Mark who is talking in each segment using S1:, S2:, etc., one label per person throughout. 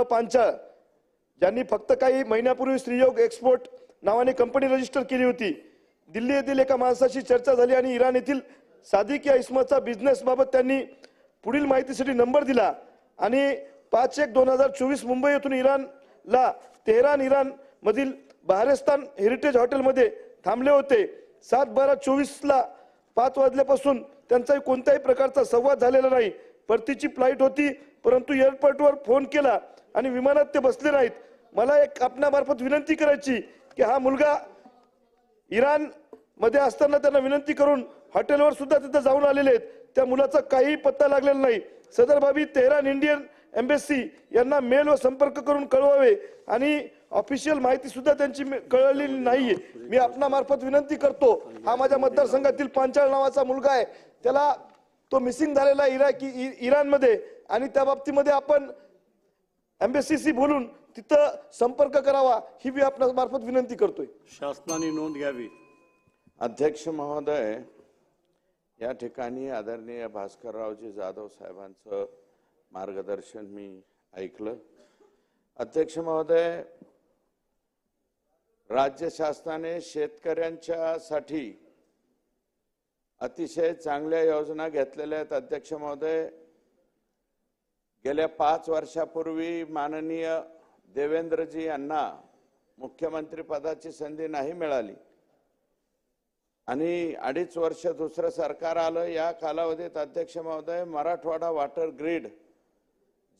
S1: विलासराव पांचाळ ज्यांनी फक्त काही महिन्यापूर्वी श्रीयोग एक्सपोर्ट नावाने कंपनी रजिस्टर केली होती. दिल्ली येथील एका माणसाशी चर्चा झाली आणि इराण येथील सादिक या इस्माचा बिझनेस बाबत त्यांनी पुढील माहितीसाठी नंबर दिला आणि पाच एक दोन हजार चोवीस मुंबई येथून इराणला तेहरान इराण मधील बहारेस्तान हेरिटेज हॉटेलमध्ये थांबले होते. सात बारा चोवीसला पाच वाजल्यापासून त्यांचाही कोणत्याही प्रकारचा संवाद झालेला नाही. परतीची फ्लाईट होती परंतु एअरपोर्टवर फोन केला. आणि विमानात ते बसले नाहीत. मला एक आपणामार्फत विनंती करायची की हा मुलगा इराणमध्ये असताना त्यांना विनंती करून हॉटेलवर सुद्धा तिथं जाऊन आलेले आहेत. त्या मुलाचा काही पत्ता लागलेला नाही. सदर बाबी तेहरान इंडियन एम्बेसी यांना मेल व संपर्क करून कळवावे आणि ऑफिशियल माहिती सुद्धा त्यांची कळलेली नाहीये. मी आपणामार्फत विनंती करतो. हा माझ्या मतदारसंघातील पांचाळ नावाचा मुलगा आहे. त्याला तो मिसिंग झालेला आहे इराकी इ- इराणमध्ये आणि त्या बाबतीमध्ये आपण एम्बेसीशी बोलून तिथं संपर्क करावा ही मी आपल्या मार्फत विनंती करतोय.
S2: शासनाने नोंद घ्यावी.
S3: अध्यक्ष महोदय या ठिकाणी आदरणीय भास्कररावजी जाधव साहेबांचं मार्गदर्शन मी ऐकलं. अध्यक्ष महोदय राज्य शासनाने शेतकऱ्यांच्यासाठी अतिशय चांगल्या योजना घेतलेल्या आहेत अध्यक्ष महोदय. गेल्या पाच वर्षापूर्वी माननीय देवेंद्रजी यांना मुख्यमंत्री पदाची संधी नाही मिळाली. आणि अडीच वर्ष दुसरं सरकार आलं या कालावधीत अध्यक्ष महोदय मराठवाडा वॉटर ग्रीड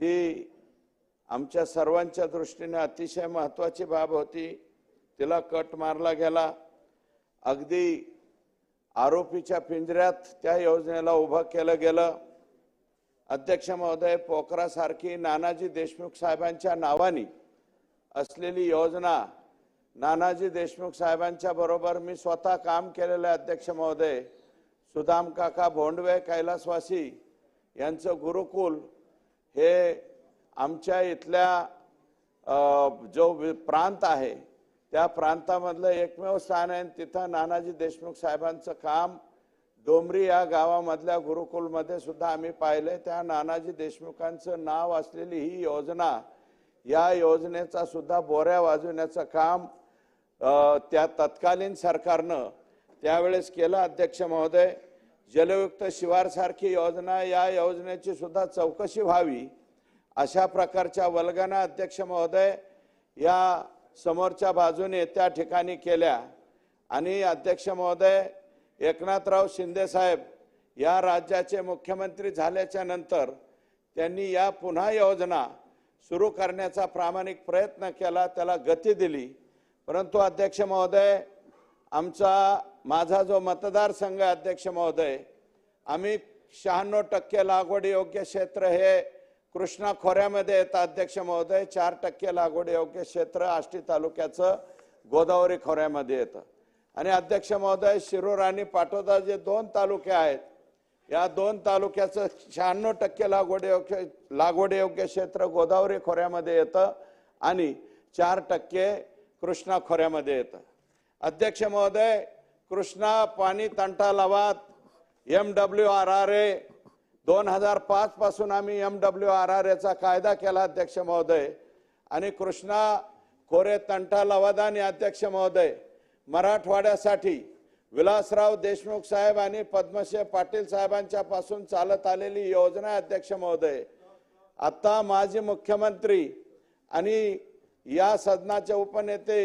S3: जी आमच्या सर्वांच्या दृष्टीने अतिशय महत्त्वाची बाब होती तिला कट मारला गेला. अगदी आरोपीच्या पिंजऱ्यात त्या योजनेला उभं केलं गेलं. अध्यक्ष महोदय पोखरासारखी नानाजी देशमुख साहेबांच्या नावाने असलेली योजना नानाजी देशमुख साहेबांच्या बरोबर मी स्वतः काम केलेलं आहे अध्यक्ष महोदय. सुदाम काका भोंडवे कैलासवासी यांचं गुरुकुल हे आमच्या इथल्या जो प्रांत आहे त्या प्रांतामधलं एकमेव स्थान आहे आणि तिथं नानाजी देशमुख साहेबांचं काम डोंबरी या गावामधल्या गुरुकुलमध्ये सुद्धा आम्ही पाहिलंय. त्या नानाजी देशमुखांचं नाव असलेली ही योजना या योजनेचा सुद्धा बोऱ्या वाजवण्याचं काम त्या तत्कालीन सरकारनं त्यावेळेस केलं. अध्यक्ष महोदय जलयुक्त शिवारसारखी योजना या योजनेची सुद्धा चौकशी व्हावी अशा प्रकारच्या वल्गना अध्यक्ष महोदय या समोरच्या बाजूने त्या ठिकाणी केल्या. आणि अध्यक्ष महोदय एकनाथराव शिंदेसाहेब या राज्याचे मुख्यमंत्री झाल्याच्यानंतर त्यांनी या पुन्हा योजना सुरू करण्याचा प्रामाणिक प्रयत्न केला त्याला गती दिली. परंतु अध्यक्ष महोदय आमचा माझा जो मतदारसंघ आहे अध्यक्ष महोदय आम्ही शहाण्णव टक्के लागवड योग्य क्षेत्र हे कृष्णा खोऱ्यामध्ये येतं अध्यक्ष महोदय चार टक्के लागवड योग्य क्षेत्र आष्टी तालुक्याचं गोदावरी खोऱ्यामध्ये येतं. आणि अध्यक्ष महोदय शिरूर आणि पाटोदा जे दोन तालुके आहेत या दोन तालुक्याचं शहाण्णव टक्के लागवड योग्य क्षेत्र गोदावरी खोऱ्यामध्ये येतं आणि चार टक्के कृष्णा खोऱ्यामध्ये येतं. अध्यक्ष महोदय कृष्णा पाणी तंटा लावात M W R R A दोन हजार पाच पासून आम्ही एम डब्ल्यू आर आर एचा कायदा केला अध्यक्ष महोदय. आणि कृष्णा खोरे तंटा लवादानी अध्यक्ष महोदय मराठवाड्यासाठी विलासराव देशमुख साहेब आणि पद्मश्री पाटील साहेबांच्या पासून चालत आलेली योजना अध्यक्ष महोदय. आता माजी मुख्यमंत्री आणि या सदनाचे उपनेते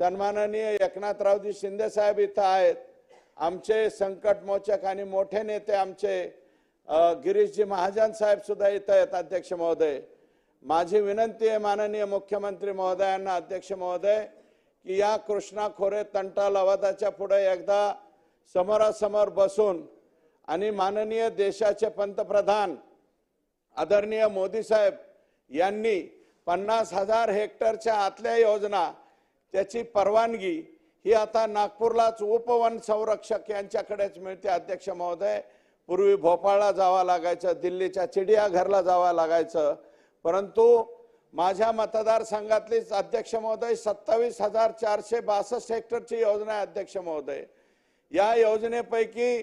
S3: सन्माननीय एकनाथरावजी शिंदे साहेब इथं आहेत. आमचे संकट मोचक आणि मोठे नेते आमचे गिरीशजी महाजन साहेब सुद्धा इथं आहेत अध्यक्ष महोदय. माझी विनंती आहे माननीय मुख्यमंत्री महोदयांना अध्यक्ष महोदय की या कृष्णा खोरे तंटा लवादाच्या पुढे एकदा समोरासमोर बसून आणि माननीय देशाचे पंतप्रधान आदरणीय मोदी साहेब यांनी पन्नास हजार हेक्टरच्या आतल्या योजना त्याची परवानगी ही आता नागपूरलाच उपवन संरक्षक यांच्याकडेच मिळते. अध्यक्ष महोदय पूर्वी भोपाळला जावं लागायचं दिल्लीच्या चिडियाघरला जावं लागायचं. परंतु माझ्या मतदारसंघातलीच अध्यक्ष महोदय सत्तावीस हजार चारशे बासष्ट हेक्टरची योजना आहे अध्यक्ष महोदय. या योजनेपैकी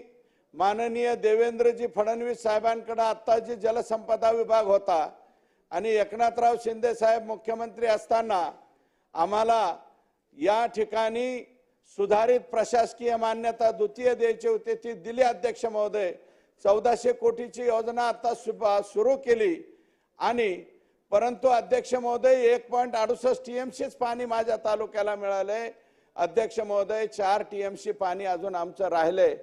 S3: माननीय देवेंद्रजी फडणवीस साहेबांकडे आत्ता जी जलसंपदा विभाग होता आणि एकनाथराव शिंदे साहेब मुख्यमंत्री असताना आम्हाला या ठिकाणी सुधारित प्रशासकीय मान्यता द्वितीय द्यायची होती ती दिली अध्यक्ष महोदय. चौदाशे कोटीची योजना आता सुरू केली आणि परंतु अध्यक्ष महोदय एक पॉईंट अडुसष्ट टीएमसीच पाणी माझ्या तालुक्याला मिळालंय. अध्यक्ष महोदय चार टीएमसी पाणी अजून आमचं राहिलंय.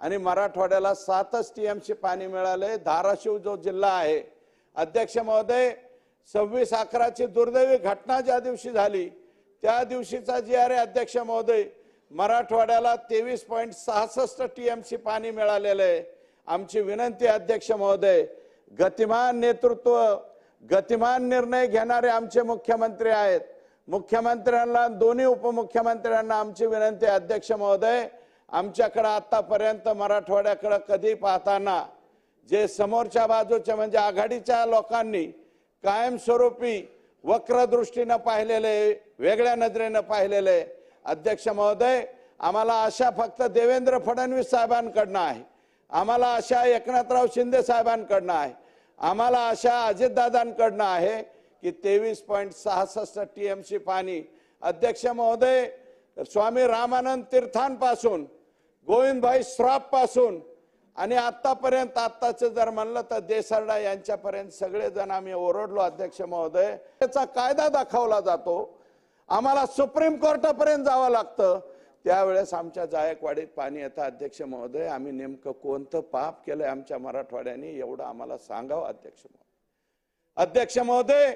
S3: आणि मराठवाड्याला सातच टीएमसी पाणी मिळालंय. धाराशिव जो जिल्हा आहे अध्यक्ष महोदय सव्वीस अकराची दुर्दैवी घटना ज्या दिवशी झाली त्या दिवशीचा जी आर अध्यक्ष महोदय मराठवाड्याला तेवीस पॉईंट सहासष्ट टीएमसी पाणी मिळालेलं आहे. आमची विनंती अध्यक्ष महोदय गतिमान नेतृत्व गतिमान निर्णय घेणारे आमचे मुख्यमंत्री आहेत. मुख्यमंत्र्यांना दोन्ही उपमुख्यमंत्र्यांना आमची विनंती अध्यक्ष महोदय आमच्याकडे आतापर्यंत मराठवाड्याकडे कधी पाहताना जे समोरच्या बाजूचे म्हणजे आघाडीच्या लोकांनी कायमस्वरूपी वक्रदृष्टीनं पाहिलेले वेगळ्या नजरेनं पाहिलेले अध्यक्ष महोदय आम्हाला आशा फक्त देवेंद्र फडणवीस साहेबांकडनं आहे. आम्हाला आशा एकनाथराव शिंदे साहेबांकडनं आहे. आम्हाला अशा अजितदादांकडनं आहे की तेवीस पॉईंट सहासष्ट टी एम सी पाणी. अध्यक्ष महोदय स्वामी रामानंद तीर्थांपासून गोविंदभाई श्रॉफपासून आणि आत्तापर्यंत आत्ताचं जर म्हणलं तर देसरडा यांच्यापर्यंत सगळेजण आम्ही ओरडलो अध्यक्ष महोदय. त्याचा कायदा दाखवला जातो. आम्हाला सुप्रीम कोर्टापर्यंत जावं लागतं. त्यावेळेस आमच्या जायकवाडीत पाणी येतं अध्यक्ष महोदय आम्ही नेमकं कोणतं पाप केलंय आमच्या मराठवाड्याने एवढं आम्हाला सांगावं अध्यक्ष महोदय. अध्यक्ष महोदय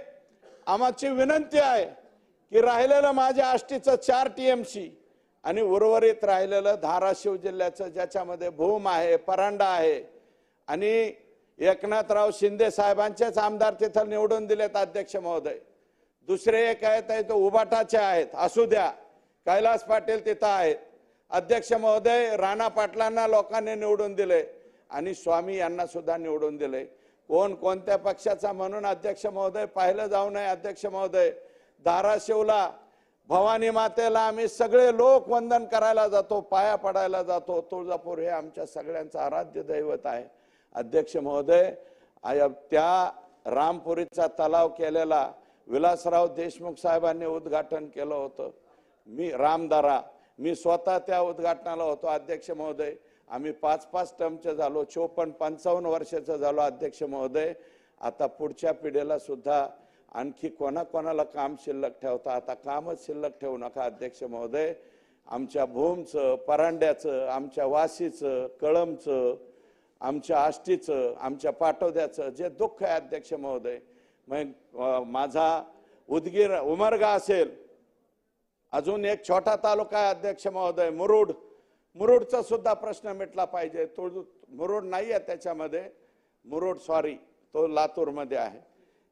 S3: आम्हाची विनंती आहे की राहिलेलं माझ्या आष्टीचं चार टीएमसी आणि उर्वरित राहिलेलं धाराशिव जिल्ह्याचं ज्याच्यामध्ये भूम आहे परांडा आहे आणि एकनाथराव शिंदे साहेबांचेच आमदार तिथं निवडून दिलेत अध्यक्ष महोदय. दुसरे एक आहेत आहे तो उबाटाचे आहेत असू द्या. कैलास पाटील तिथं आहेत. अध्यक्ष महोदय राणा पाटलांना लोकांनी निवडून दिले आणि स्वामी यांना सुद्धा निवडून दिले कोण कोणत्या पक्षाचा म्हणून अध्यक्ष महोदय पाहिलं जाऊ नये अध्यक्ष महोदय. धाराशिवला भवानी मातेला आम्ही सगळे लोक वंदन करायला जातो पाया पडायला जातो. तुळजापूर हे आमच्या सगळ्यांचं आराध्य दैवत आहे. अध्यक्ष महोदय त्या रामपुरीचा तलाव केलेला विलासराव देशमुख साहेबांनी उद्घाटन केलं होतं. मी रामदारा मी स्वतः त्या उद्घाटनाला होतो अध्यक्ष महोदय. आम्ही पाच पाच टर्मचे झालो चोपन्न पंचावन्न वर्षाचं झालो अध्यक्ष महोदय. आता पुढच्या पिढीला सुद्धा आणखी कोणाकोणाला काम शिल्लक ठेवता आता कामच शिल्लक ठेवू नका अध्यक्ष महोदय. आमच्या भूमचं परांड्याचं आमच्या वाशीचं कळमचं आमच्या आष्टीचं आमच्या पाटोद्याचं जे दुःख आहे अध्यक्ष महोदय. मग माझा उदगीर उमरगा असेल अजून एक छोटा तालुका आहे अध्यक्ष महोदय मुरुड. मुरुडचा सुद्धा प्रश्न मिटला पाहिजे. तो मुरुड नाही आहे त्याच्यामध्ये. मुरुड सॉरी तो लातूरमध्ये आहे.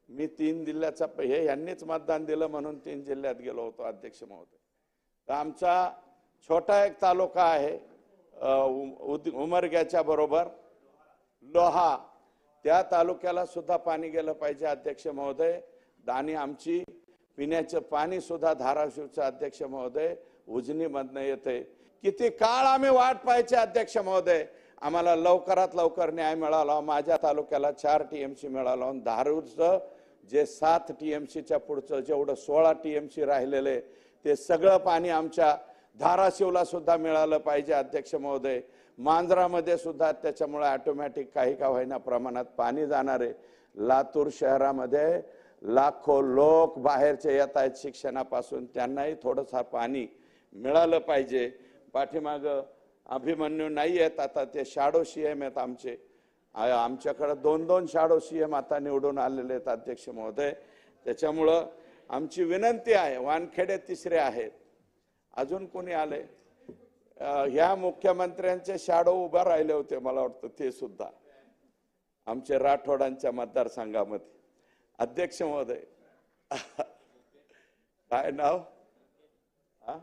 S3: मी तीन जिल्ह्याचा हे यांनीच मतदान दिलं म्हणून तीन जिल्ह्यात गेलो होतो अध्यक्ष महोदय. तर आमचा छोटा एक तालुका आहे उ- उद- उमरग्याच्या बरोबर लोहा. त्या तालुक्याला सुद्धा पाणी गेलं पाहिजे अध्यक्ष महोदय. आणि आमची पिण्याचं पाणी सुद्धा धाराशिवचं अध्यक्ष महोदय उजनीमधनं येते. किती काळ आम्ही वाट पाहायचे अध्यक्ष महोदय? आम्हाला लवकरात लवकर न्याय मिळाला. माझ्या तालुक्याला चार टी एम सी मिळाला धारूरचं जे सात टी एम सीच्या पुढचं जेवढं सोळा टी एम सी राहिलेले ते सगळं पाणी आमच्या धाराशिवला सुद्धा मिळालं पाहिजे अध्यक्ष महोदय. मांजरामध्ये सुद्धा त्याच्यामुळे ऑटोमॅटिक काही का होईना प्रमाणात पाणी जाणार आहे. लातूर शहरामध्ये लाखो लोक बाहेरचे येत आहेत शिक्षणापासून. त्यांनाही थोडंसं पाणी मिळालं पाहिजे. पाठीमागं अभिमन्यू नाही आहेत. आता ते शाडो सीएम आहेत आमचे. आमच्याकडं दोन दोन शाडो सीएम आता निवडून आलेले आहेत अध्यक्ष महोदय. त्याच्यामुळं आमची विनंती आहे वानखेडे तिसरे आहेत. अजून कोणी आले? ह्या मुख्यमंत्र्यांचे शाडो उभा राहिले होते मला वाटतं ते सुद्धा. आमचे राठोडांच्या मतदारसंघामध्ये. अध्यक्ष महोदय काय नाव हा?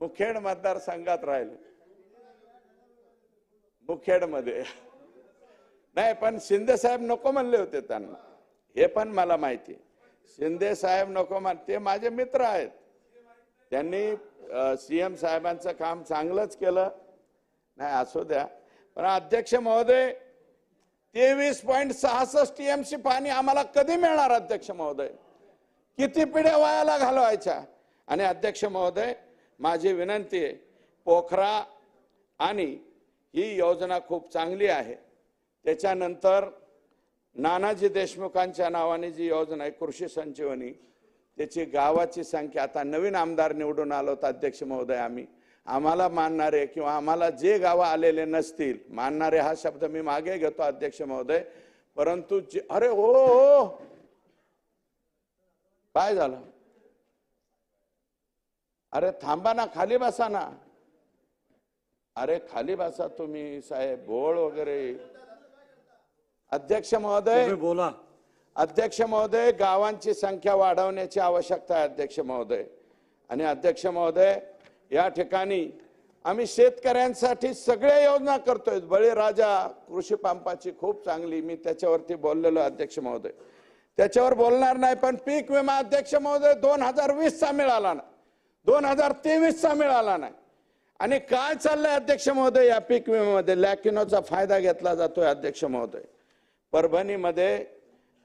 S3: मुखेड मतदारसंघात राहिले मुखेडमध्ये नाही पण शिंदे साहेब नको म्हणले होते त्यांना हे पण मला माहिती आहे. शिंदे साहेब नको मान ते माझे मित्र आहेत त्यांनी सीएम साहेबांचं काम चांगलंच केलं नाही असू द्या पण अध्यक्ष महोदय तेवीस पॉईंट सहासष्ट टीएमसी पाणी आम्हाला कधी मिळणार अध्यक्ष महोदय? किती पिढ्या वायाला घालवायच्या? आणि अध्यक्ष महोदय माझी विनंती आहे पोखरा आणि ही योजना खूप चांगली आहे. त्याच्यानंतर नानाजी देशमुखांच्या नावाने जी योजना आहे कृषी संजीवनी त्याची गावाची संख्या आता नवीन आमदार निवडून आलो तर अध्यक्ष महोदय आम्ही. आम्हाला मानणारे किंवा आम्हाला जे गावं आलेले नसतील मानणारे हा शब्द मी मागे घेतो अध्यक्ष महोदय. परंतु जे अरे हो हो. काय झालं? अरे थांबा ना खाली बसा ना. अरे खाली बसा तुम्ही साहेब. बोळ वगैरे. अध्यक्ष महोदय.
S2: बोला.
S3: अध्यक्ष महोदय गावांची संख्या वाढवण्याची आवश्यकता आहे अध्यक्ष महोदय. आणि अध्यक्ष महोदय या ठिकाणी आम्ही शेतकऱ्यांसाठी सगळ्या योजना करतोय. बळीराजा कृषी पंपाची खूप चांगली मी त्याच्यावरती बोललेलो अध्यक्ष महोदय. त्याच्यावर बोलणार नाही पण पीक विमा अध्यक्ष महोदय दोन हजार वीसचा मिळाला ना. दोन हजार तेवीसचा मिळाला नाही. आणि काय चाललंय अध्यक्ष महोदय या पीक विम्यामध्ये? लॅकिनोचा फायदा घेतला जातोय अध्यक्ष महोदय. परभणीमध्ये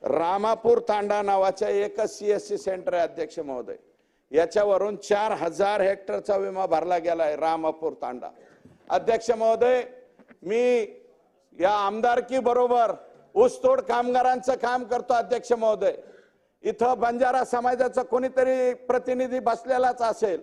S3: रामापूर तांडा नावाच्या एकच सी सेंटर आहे अध्यक्ष महोदय. याच्यावरून चार हजार हेक्टरचा विमा भरला गेलाय रामापूर तांडा. अध्यक्ष महोदय मी या आमदारकी बरोबर ऊसतोड कामगारांचं काम करतो अध्यक्ष महोदय. इथं बंजारा समाजाचा कोणीतरी प्रतिनिधी बसलेलाच असेल.